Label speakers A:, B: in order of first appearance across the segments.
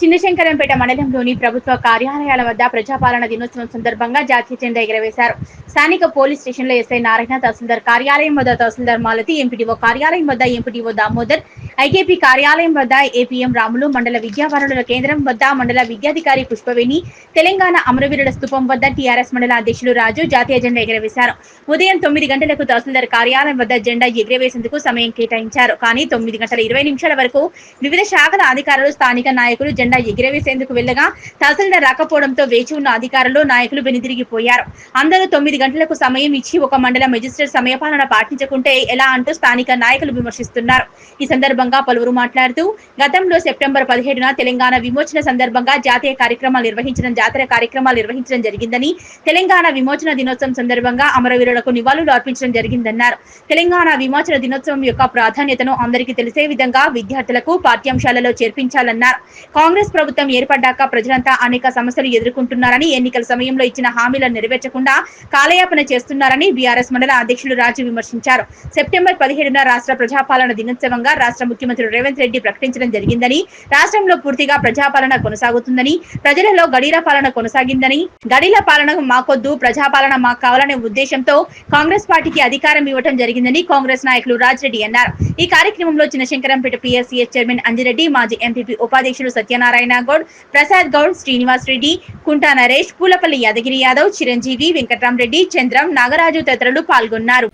A: చిన్నశంకరంపేట మండలంలోని ప్రభుత్వ కార్యాలయాల వద్ద ప్రజాపాలన దినోత్సవం సందర్భంగా జాతీయ జెండా ఎగరవేశారు. స్థానిక పోలీస్ స్టేషన్లో ఎస్ఐ నారాయణ తహసీల్దార్ కార్యాలయం వద్ద తహసీల్దార్ మాలతి ఎంపీడీఓ కార్యాలయం వద్ద ఎంపీడీఓ దామోదర్ ఐకేపీ కార్యాలయం వద్ద ఏపీఎం రాములు మండల విద్యావారుల కేంద్రం వద్ద మండల విద్యాధికారి పుష్పవేణి తెలంగాణ అమరవీరుల స్థూపం వద్ద టీఆర్ఎస్ మండల అధ్యక్షులు రాజు జాతీయ జెండా ఎగరవేశారు. ఉదయం తొమ్మిది గంటలకు తహసీల్దార్ కార్యాలయం వద్ద జెండా ఎగరవేసేందుకు సమయం కేటాయించారు. కానీ తొమ్మిది గంటల ఇరవై నిమిషాల వరకు వివిధ శాఖల అధికారులు స్థానిక నాయకులు జెండా ఎగిరవేసేందుకు వెళ్ళగా తహసీల్దార్ రాకపోవడంతో వేచి ఉన్న అధికారులు నాయకులు వెనుదిరిగిపోయారు. అందరూ తొమ్మిది గంటలకు సమయం ఇచ్చి ఒక మండల మెజిస్ట్రేట్ సమయపాలన పాటించకుంటే ఎలా అంటూ స్థానిక నాయకులు విమర్శిస్తున్నారు. ఈ సందర్భంగా పలువురు మాట్లాడుతూ గతంలో సెప్టెంబర్ పదిహేడున తెలంగాణ విమోచన సందర్భంగా జాతీయ కార్యక్రమాలు నిర్వహించడం జాతర కార్యక్రమాలు నిర్వహించడం జరిగిందని తెలంగాణ విమోచన దినోత్సవం సందర్భంగా అమరవీరులకు నివాళులు అర్పించడం జరిగిందన్నారు. తెలంగాణ విమోచన దినోత్సవం యొక్క ప్రాధాన్యతను అందరికీ తెలిసే విధంగా విద్యార్థులకు పాఠ్యాంశాలలో చేర్పించాలన్నారు. కాంగ్రెస్ ప్రభుత్వం ఏర్పడ్డాక ప్రజలంతా అనేక సమస్యలు ఎదుర్కొంటున్నారని ఎన్నికల సమయంలో ఇచ్చిన హామీలను నెరవేర్చకుండా కాలయాపన చేస్తున్నారని బీఆర్ఎస్ మండల అధ్యక్షులు రాజు విమర్శించారు. సెప్టెంబర్ పదిహేడున రాష్ట్ర ప్రజాపాలన దినోత్సవంగా రాష్ట్ర ముఖ్యమంత్రి రేవంత్ రెడ్డి ప్రకటించడం జరిగిందని రాష్ట్రంలో పూర్తిగా ప్రజాపాలన కొనసాగుతుందని ప్రజలలో గడీల పాలన కొనసాగిందని గడీల పాలన మాకొద్దు ప్రజాపాలన మాకు కావాలనే ఉద్దేశంతో కాంగ్రెస్ పార్టీకి అధికారం ఇవ్వడం జరిగిందని కాంగ్రెస్ నాయకులు రాజ్ రెడ్డి అన్నారు. ఈ కార్యక్రమంలో చిన్నశంకరంపేట పిఎస్సిఎస్ చైర్మన్ అంజిరెడ్డి మాజీ ఎంపీపీ ఉపాధ్యక్షులు సత్యనారాయణ గౌడ్ ప్రసాద్ గౌడ్ శ్రీనివాస్ రెడ్డి కుంటా నరేష్ పూలపల్లి యాదగిరి యాదవ్ చిరంజీవి వెంకట్రామరెడ్డి చంద్రం నాగరాజు తదితరులు పాల్గొన్నారు.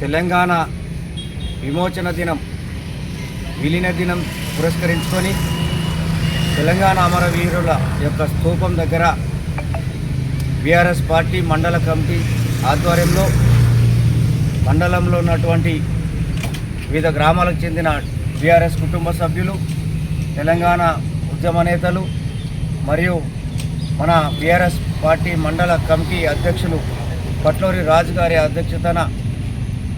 B: తెలంగాణ విమోచన దినం విలీన దినం పురస్కరించుకొని తెలంగాణ అమరవీరుల యొక్క స్థూపం దగ్గర బీఆర్ఎస్ పార్టీ మండల కమిటీ ఆధ్వర్యంలో మండలంలో ఉన్నటువంటి వివిధ గ్రామాలకు చెందిన బీఆర్ఎస్ కుటుంబ సభ్యులు తెలంగాణ ఉద్యమ నేతలు మరియు మన బీఆర్ఎస్ పార్టీ మండల కమిటీ అధ్యక్షులు పట్లూరి రాజు గారి అధ్యక్షతన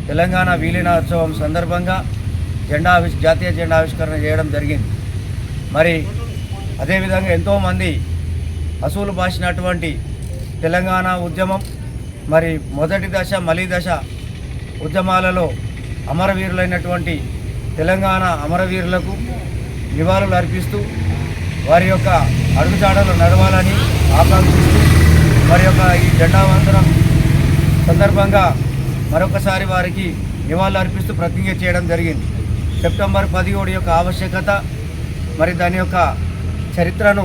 B: తెలంగాణ విలీనోత్సవం సందర్భంగా జెండా జాతీయ జెండా ఆవిష్కరణ చేయడం జరిగింది. మరి అదేవిధంగా ఎంతోమంది అసూలు బాసినటువంటి తెలంగాణ ఉద్యమం మరి మొదటి దశ మలి దశ ఉద్యమాలలో అమరవీరులైనటువంటి తెలంగాణ అమరవీరులకు నివాళులు అర్పిస్తూ వారి యొక్క అడుగుజాడలు నడవాలని ఆకాంక్షిస్తూ వారి యొక్క ఈ జెండావందనం సందర్భంగా మరొకసారి వారికి నివాళులు అర్పిస్తూ ప్రతిజ్ఞ చేయడం జరిగింది. సెప్టెంబర్ పదిహేడు యొక్క ఆవశ్యకత మరి దాని యొక్క చరిత్రను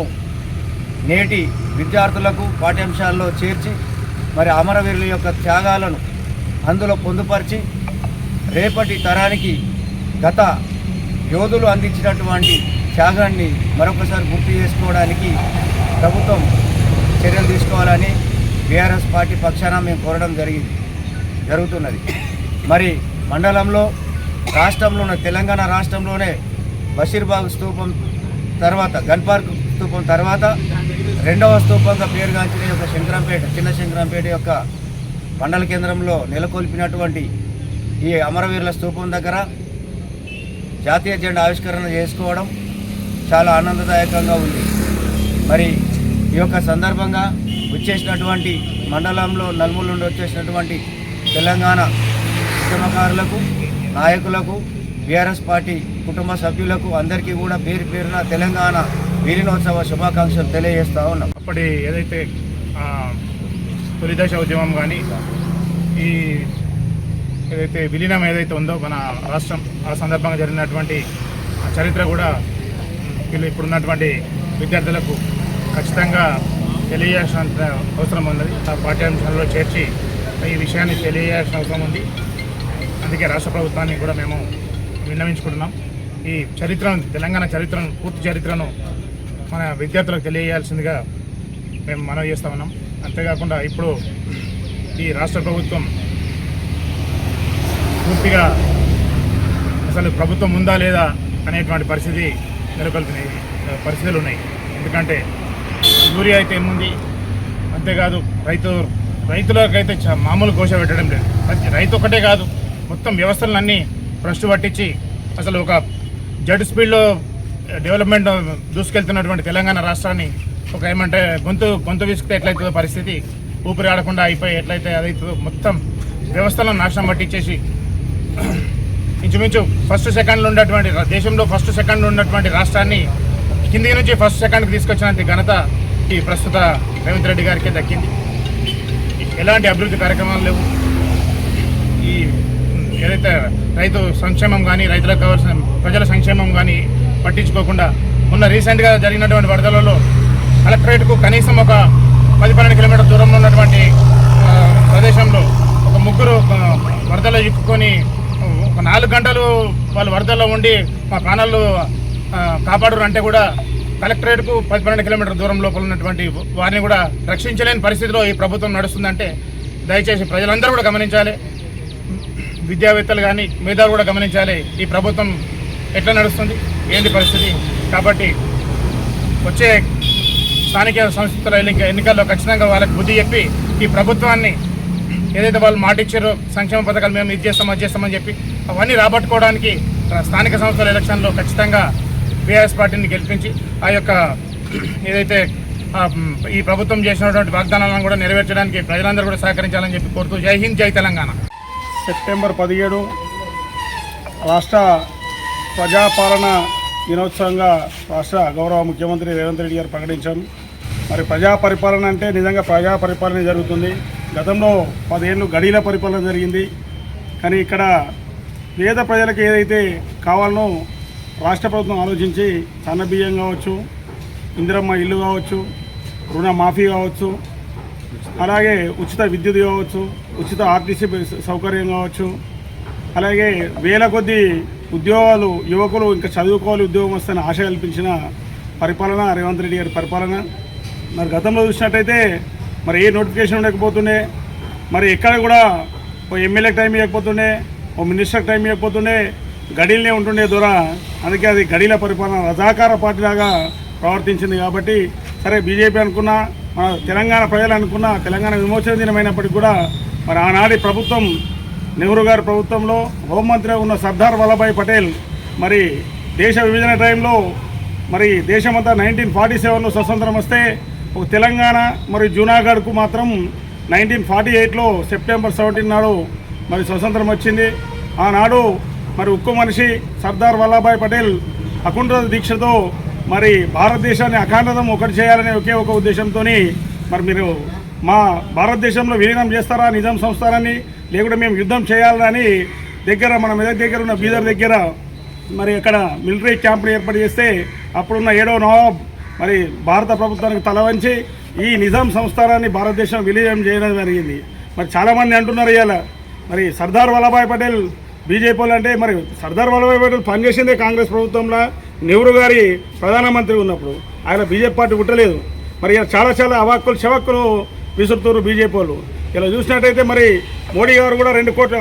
B: నేటి విద్యార్థులకు పాఠ్యాంశాల్లో చేర్చి మరి అమరవీరుల యొక్క త్యాగాలను అందులో పొందుపరిచి రేపటి తరానికి గత యోధులు అందించినటువంటి త్యాగాన్ని మరొకసారి గుర్తు చేసుకోవడానికి ప్రభుత్వం చర్యలు తీసుకోవాలని బీఆర్ఎస్ పార్టీ పక్షాన మేము కోరడం జరిగింది జరుగుతున్నది. మరి మండలంలో రాష్ట్రంలో ఉన్న తెలంగాణ రాష్ట్రంలోనే బషీర్బాగ్ స్తూపం తర్వాత గన్పార్క్ స్తూపం తర్వాత రెండవ స్తూపంగా పేరుగాంచిన యొక్క శంకరంపేట చిన్న శంకరంపేట యొక్క మండల కేంద్రంలో నెలకొల్పినటువంటి ఈ అమరవీరుల స్తూపం దగ్గర జాతీయ జెండా ఆవిష్కరణ చేసుకోవడం చాలా ఆనందదాయకంగా ఉంది. మరి ఈ యొక్క సందర్భంగా వచ్చేసినటువంటి మండలంలో నలుమూల నుండి వచ్చేసినటువంటి తెలంగాణ ఉద్యమకారులకు నాయకులకు బీఆర్ఎస్ పార్టీ కుటుంబ సభ్యులకు అందరికీ కూడా పేరు పేరున తెలంగాణ వీరినోత్సవ శుభాకాంక్షలు తెలియజేస్తా ఉన్నాం.
C: అప్పటి ఏదైతే తొలిదశ ఉద్యమం కానీ ఈ ఏదైతే విలీనం ఏదైతే ఉందో మన రాష్ట్రం ఆ సందర్భంగా జరిగినటువంటి ఆ చరిత్ర కూడా వీళ్ళు ఇప్పుడున్నటువంటి విద్యార్థులకు ఖచ్చితంగా తెలియజేయాల్సిన అవసరం ఉన్నది. ఆ పాఠ్యాంశాలలో చేర్చి ఈ విషయాన్ని తెలియజేయాల్సిన అవసరం ఉంది. అందుకే రాష్ట్ర ప్రభుత్వాన్ని కూడా మేము విన్నవించుకుంటున్నాం. ఈ చరిత్రను తెలంగాణ చరిత్రను పూర్తి చరిత్రను మన విద్యార్థులకు తెలియజేయాల్సిందిగా మేము మనవి చేస్తా ఉన్నాం. అంతేకాకుండా ఇప్పుడు ఈ రాష్ట్ర ప్రభుత్వం పూర్తిగా అసలు ప్రభుత్వం ఉందా లేదా అనేటువంటి పరిస్థితి నెలకొల్పిన పరిస్థితులు ఉన్నాయి. ఎందుకంటే యూరియా అయితే ఏముంది? అంతేకాదు రైతు రైతులకైతే మామూలు కోశ పెట్టడం లేదు. ప్రతి రైతు ఒకటే కాదు మొత్తం వ్యవస్థలన్నీ భ్రష్టు పట్టించి అసలు ఒక జడ్ స్పీడ్లో డెవలప్మెంట్ దూసుకెళ్తున్నటువంటి తెలంగాణ రాష్ట్రాన్ని ఒక ఏమంటే గొంతు గొంతు విసుకుతే ఎట్లయితుందో పరిస్థితి ఊపిరి ఆడకుండా అయిపోయి ఎట్లయితే అదైతుందో మొత్తం వ్యవస్థలను నాశనం పట్టించేసి ఇంచుమించు ఫస్ట్ సెకండ్లో ఉన్నటువంటి దేశంలో ఫస్ట్ సెకండ్లో ఉన్నటువంటి రాష్ట్రాన్ని కింది నుంచి ఫస్ట్ సెకండ్కి తీసుకొచ్చినంత ఘనత ఈ ప్రస్తుత రేవంత్ రెడ్డి గారికే దక్కింది. ఎలాంటి అభివృద్ధి కార్యక్రమాలు లేవు. ఈ ఏదైతే రైతు సంక్షేమం కానీ రైతులకు కావాల్సిన ప్రజల సంక్షేమం కానీ పట్టించుకోకుండా మొన్న రీసెంట్గా జరిగినటువంటి వరదలలో కలెక్టరేట్కు కనీసం ఒక పది పన్నెండు కిలోమీటర్ దూరంలో ఉన్నటువంటి ప్రదేశంలో ఒక ముగ్గురు వరదలో ఇక్కుకొని ఒక నాలుగు గంటలు వాళ్ళు వరదల్లో ఉండి మా ప్రాణాలు కాపాడరు అంటే కూడా కలెక్టరేట్కు పది పన్నెండు కిలోమీటర్ దూరం లోపల ఉన్నటువంటి వారిని కూడా రక్షించలేని పరిస్థితిలో ఈ ప్రభుత్వం నడుస్తుందంటే దయచేసి ప్రజలందరూ కూడా గమనించాలి. విద్యావేత్తలు కానీ మేధావులు కూడా గమనించాలి ఈ ప్రభుత్వం ఎట్లా నడుస్తుంది ఏంటి పరిస్థితి. కాబట్టి వచ్చే స్థానిక సంస్థల ఎన్నిక ఎన్నికల్లో ఖచ్చితంగా వాళ్ళకి బుద్ధి చెప్పి ఈ ప్రభుత్వాన్ని ఏదైతే వాళ్ళు మాట ఇచ్చారో సంక్షేమ పథకాలు మేము ఇది చేస్తాం అది చేస్తామని చెప్పి అవన్నీ రాబట్టుకోవడానికి స్థానిక సంస్థల ఎలక్షన్లో ఖచ్చితంగా బీఆర్ఎస్ పార్టీని గెలిపించి ఆ యొక్క ఏదైతే ఈ ప్రభుత్వం చేసినటువంటి వాగ్దానాలను కూడా నెరవేర్చడానికి ప్రజలందరూ కూడా సహకరించాలని చెప్పి కోరుతూ జై హింద్ జై తెలంగాణ.
D: సెప్టెంబర్ పదిహేడు రాష్ట్ర ప్రజాపాలన దినోత్సవంగా రాష్ట్ర గౌరవ ముఖ్యమంత్రి రేవంత్ రెడ్డి గారు ప్రకటించాం మరి ప్రజా పరిపాలన అంటే నిజంగా ప్రజా పరిపాలన జరుగుతుంది. గతంలో పదేళ్ళు గడీల పరిపాలన జరిగింది. కానీ ఇక్కడ పేద ప్రజలకు ఏదైతే కావాలనో రాష్ట్ర ప్రభుత్వం ఆలోచించి సన్న బియ్యం కావచ్చు ఇందిరమ్మ ఇల్లు కావచ్చు రుణ మాఫీ కావచ్చు అలాగే ఉచిత విద్యుత్ కావచ్చు ఉచిత ఆర్టీసీ సౌకర్యం కావచ్చు అలాగే వేల కొద్ది ఉద్యోగాలు యువకులు ఇంకా చదువుకోవాలి ఉద్యోగం వస్తే ఆశ కల్పించిన పరిపాలన రేవంత్ రెడ్డి గారి పరిపాలన. మరి గతంలో చూసినట్టయితే మరి ఏ నోటిఫికేషన్ ఉండకపోతుండే మరి ఎక్కడ కూడా ఓ ఎమ్మెల్యేకి టైం ఇవ్వకపోతుండే ఓ మినిస్టర్కి టైం ఇవ్వకపోతుండే గడీలనే ఉంటుండే దూర. అందుకే అది గడీల పరిపాలన రజాకార పార్టీలాగా ప్రవర్తించింది కాబట్టి సరే బీజేపీ అనుకున్నా మన తెలంగాణ ప్రజలు అనుకున్నా తెలంగాణ విమోచన దినమైనప్పటికీ కూడా మరి ఆనాటి ప్రభుత్వం నెహ్రూ గారి ప్రభుత్వంలో హోంమంత్రిగా ఉన్న సర్దార్ వల్లభాయ్ పటేల్ మరి దేశ విభజన టైంలో మరి దేశమంతా నైన్టీన్ ఫార్టీ సెవెన్లో స్వతంత్రం వస్తే ఒక తెలంగాణ మరియు జూనాగఢ్కు మాత్రం నైన్టీన్ ఫార్టీ ఎయిట్లో సెప్టెంబర్ సెవెంటీన్ నాడు మరి స్వతంత్రం వచ్చింది. ఆనాడు మరి ఉక్కు మనిషి సర్దార్ వల్లభాయ్ పటేల్ అకుంఠ దీక్షతో మరి భారతదేశాన్ని అఖండతం ఒకటి చేయాలనే ఒకే ఒక ఉద్దేశంతో మరి మీరు మా భారతదేశంలో విలీనం చేస్తారా నిజాం సంస్థానాన్ని లేకుంటే మేము యుద్ధం చేయాలని దగ్గర మన మెదక్ దగ్గర ఉన్న బీదర్ దగ్గర మరి అక్కడ మిలిటరీ క్యాంపులు ఏర్పాటు చేస్తే అప్పుడున్న ఏడో నవాబ్ మరి భారత ప్రభుత్వానికి తల వంచి ఈ నిజాం సంస్థానాన్ని భారతదేశం విలీనం చేయడం జరిగింది. మరి చాలామంది అంటున్నారు ఇవాళ మరి సర్దార్ వల్లభాయ్ పటేల్ బీజేపీ అంటే మరి సర్దార్ వల్లభాయ్ పటేల్ పనిచేసిందే కాంగ్రెస్ ప్రభుత్వంలో నెహ్రూ గారి ప్రధానమంత్రి ఉన్నప్పుడు. ఆయన బీజేపీ పార్టీ పుట్టలేదు. మరి చాలా చాలా అవాక్కులు చవక్కులు విసురుతున్నారు బీజేపీ వాళ్ళు. ఇలా చూసినట్టయితే మరి మోడీ గారు కూడా రెండు కోట్ల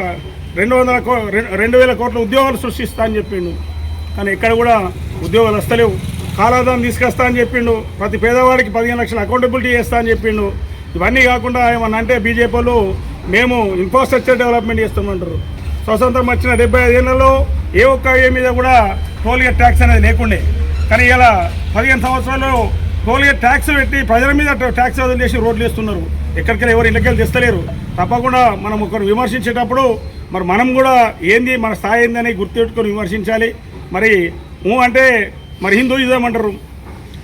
D: రెండు వందల కో రెండు వేల కోట్ల ఉద్యోగాలు సృష్టిస్తా అని చెప్పిండు. కానీ ఇక్కడ కూడా ఉద్యోగాలు వస్తలేవు. కాలాదాన్ని తీసుకొస్తా అని చెప్పిండు. ప్రతి పేదవాడికి పదిహేను లక్షల అకౌంటబిలిటీ చేస్తా అని చెప్పిండు. ఇవన్నీ కాకుండా ఏమన్నా అంటే బీజేపీ వాళ్ళు మేము ఇన్ఫ్రాస్ట్రక్చర్ డెవలప్మెంట్ చేస్తామంటారు. స్వతంత్రం వచ్చిన డెబ్బై ఐదేళ్ళలో ఏ ఒక్క ఏ మీద కూడా టోల్గేట్ ట్యాక్స్ అనేది లేకుండే. కానీ ఇలా పదిహేను సంవత్సరాలు టోల్గేట్ ట్యాక్స్ పెట్టి ప్రజల మీద ట్యాక్స్ వదిలేసి రోడ్లు వేస్తున్నారు. ఎక్కడికి ఎవరు ఇళ్ళకెళ్ళి తెస్తలేరు. తప్పకుండా మనం ఒకరు విమర్శించేటప్పుడు మరి మనం కూడా ఏంది మన స్థాయి ఏందని గుర్తుపెట్టుకొని విమర్శించాలి. మరి ఊ అంటే మరి హిందూయిజం అంటారు.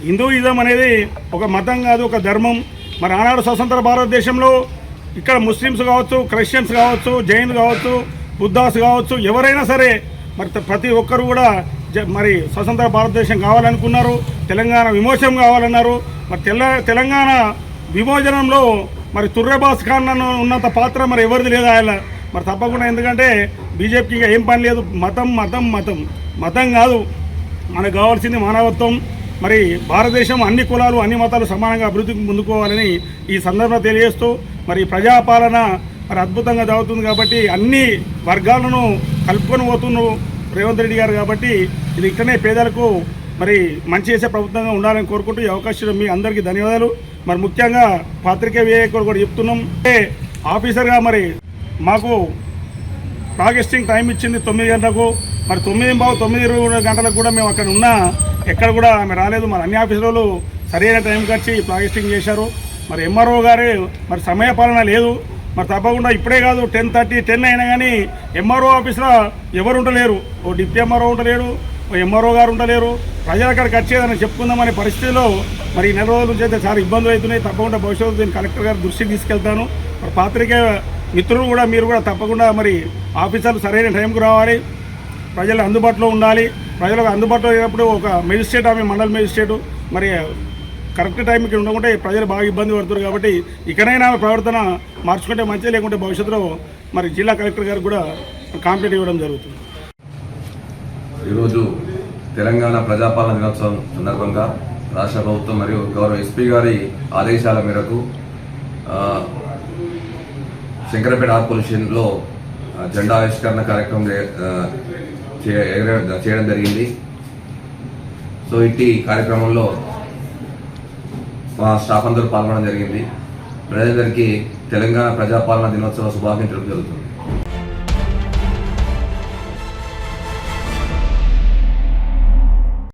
D: హిందూయిజం అనేది ఒక మతం కాదు ఒక ధర్మం. మరి ఆనాడు స్వతంత్ర భారతదేశంలో ఇక్కడ ముస్లిమ్స్ కావచ్చు క్రిస్టియన్స్ కావచ్చు జైన్లు కావచ్చు బుద్ధాస్ కావచ్చు ఎవరైనా సరే మరి ప్రతి ఒక్కరు కూడా జ- మరి స్వతంత్ర భారతదేశం కావాలనుకున్నారు తెలంగాణ విమోచనం కావాలన్నారు. మరి తెల్ల తెలంగాణ విమోచనంలో మరి తుర్రెబాస్ ఖాన్ ఉన్నంత పాత్ర మరి ఎవరిది లేదా ఆయన మరి తప్పకుండా ఎందుకంటే బీజేపీకి ఏం పని లేదు. మతం మతం మతం. మతం కాదు. మనకు కావాల్సింది మానవత్వం. మరి భారతదేశం అన్ని కులాలు అన్ని మతాలు సమానంగా అభివృద్ధికి ముందుకోవాలని ఈ సందర్భంగా తెలియజేస్తూ మరి ప్రజాపాలన మరి అద్భుతంగా జరుగుతుంది కాబట్టి అన్ని వర్గాలను కలుపుకొని పోతున్నాను రేవంత్ రెడ్డి గారు కాబట్టి ఇది ఇక్కడనే పేదలకు మరి మంచి చేసే ప్రభుత్వంగా ఉండాలని కోరుకుంటూ ఈ అవకాశం మీ అందరికీ ధన్యవాదాలు. మరి ముఖ్యంగా పాత్రికే వివేకులు కూడా చెప్తున్నాం. అంటే ఆఫీసర్గా మరి మాకు ప్రాగెస్టింగ్ టైం ఇచ్చింది తొమ్మిది గంటలకు. మరి తొమ్మిది బావు తొమ్మిది ఇరవై గంటలకు కూడా మేము అక్కడ ఉన్నా ఎక్కడ కూడా ఆమె రాలేదు. మరి అన్ని ఆఫీసులు సరైన టైంకి వచ్చి ప్రాగెస్టింగ్ చేశారు. మరి ఎంఆర్ఓ గారు మరి సమయపాలన లేదు. మరి తప్పకుండా ఇప్పుడే కాదు టెన్ థర్టీ టెన్ అయినా కానీ ఎంఆర్ఓ ఆఫీస్లో ఎవరు ఉండలేరు. ఓ డిప్యూటీ ఎంఆర్ఓ ఉండలేరు ఓ ఎంఆర్ఓ గారు ఉండలేరు. ప్రజలు అక్కడికి వచ్చేదని చెప్పుకుందామనే పరిస్థితిలో మరి ఈ నెల రోజుల నుంచి అయితే చాలా ఇబ్బందులు అవుతున్నాయి. తప్పకుండా భవిష్యత్తు దీన్ని కలెక్టర్ గారు దృష్టికి తీసుకెళ్తాను. మరి పాత్రికేయ మిత్రులు కూడా మీరు కూడా తప్పకుండా మరి ఆఫీసర్లు సరైన టైంకు రావాలి. ప్రజలు అందుబాటులో ఉండాలి. ప్రజలకు అందుబాటులో లేనప్పుడు ఒక మెజిస్ట్రేట్ ఆమె మండల మెజిస్ట్రేటు మరి కరెక్ట్ టైంకి ఉండకుంటే ప్రజలు బాగా ఇబ్బంది పడుతున్నారు కాబట్టి ఇకనైనా ఆమె ప్రవర్తన మార్చుకుంటే మంచిది లేకుంటే భవిష్యత్తులో మరి జిల్లా కలెక్టర్ గారికి కూడా కాంప్లీట్ ఇవ్వడం జరుగుతుంది.
E: ఈరోజు తెలంగాణ ప్రజాపాలన దినోత్సవం సందర్భంగా రాష్ట్ర ప్రభుత్వం మరియు గౌరవ ఎస్పీ గారి ఆదేశాల మేరకు శంకరపేట ఆర్ పొల్యూషన్లో జెండా ఆవిష్కరణ కార్యక్రమం చేయడం జరిగింది. సో ఇట్టి కార్యక్రమంలో మా స్టాఫ్ అందరూ పాల్గొనడం జరిగింది. ప్రజలందరికీ తెలంగాణ ప్రజాపాలన దినోత్సవ శుభాకాంక్షలు జరుగుతుంది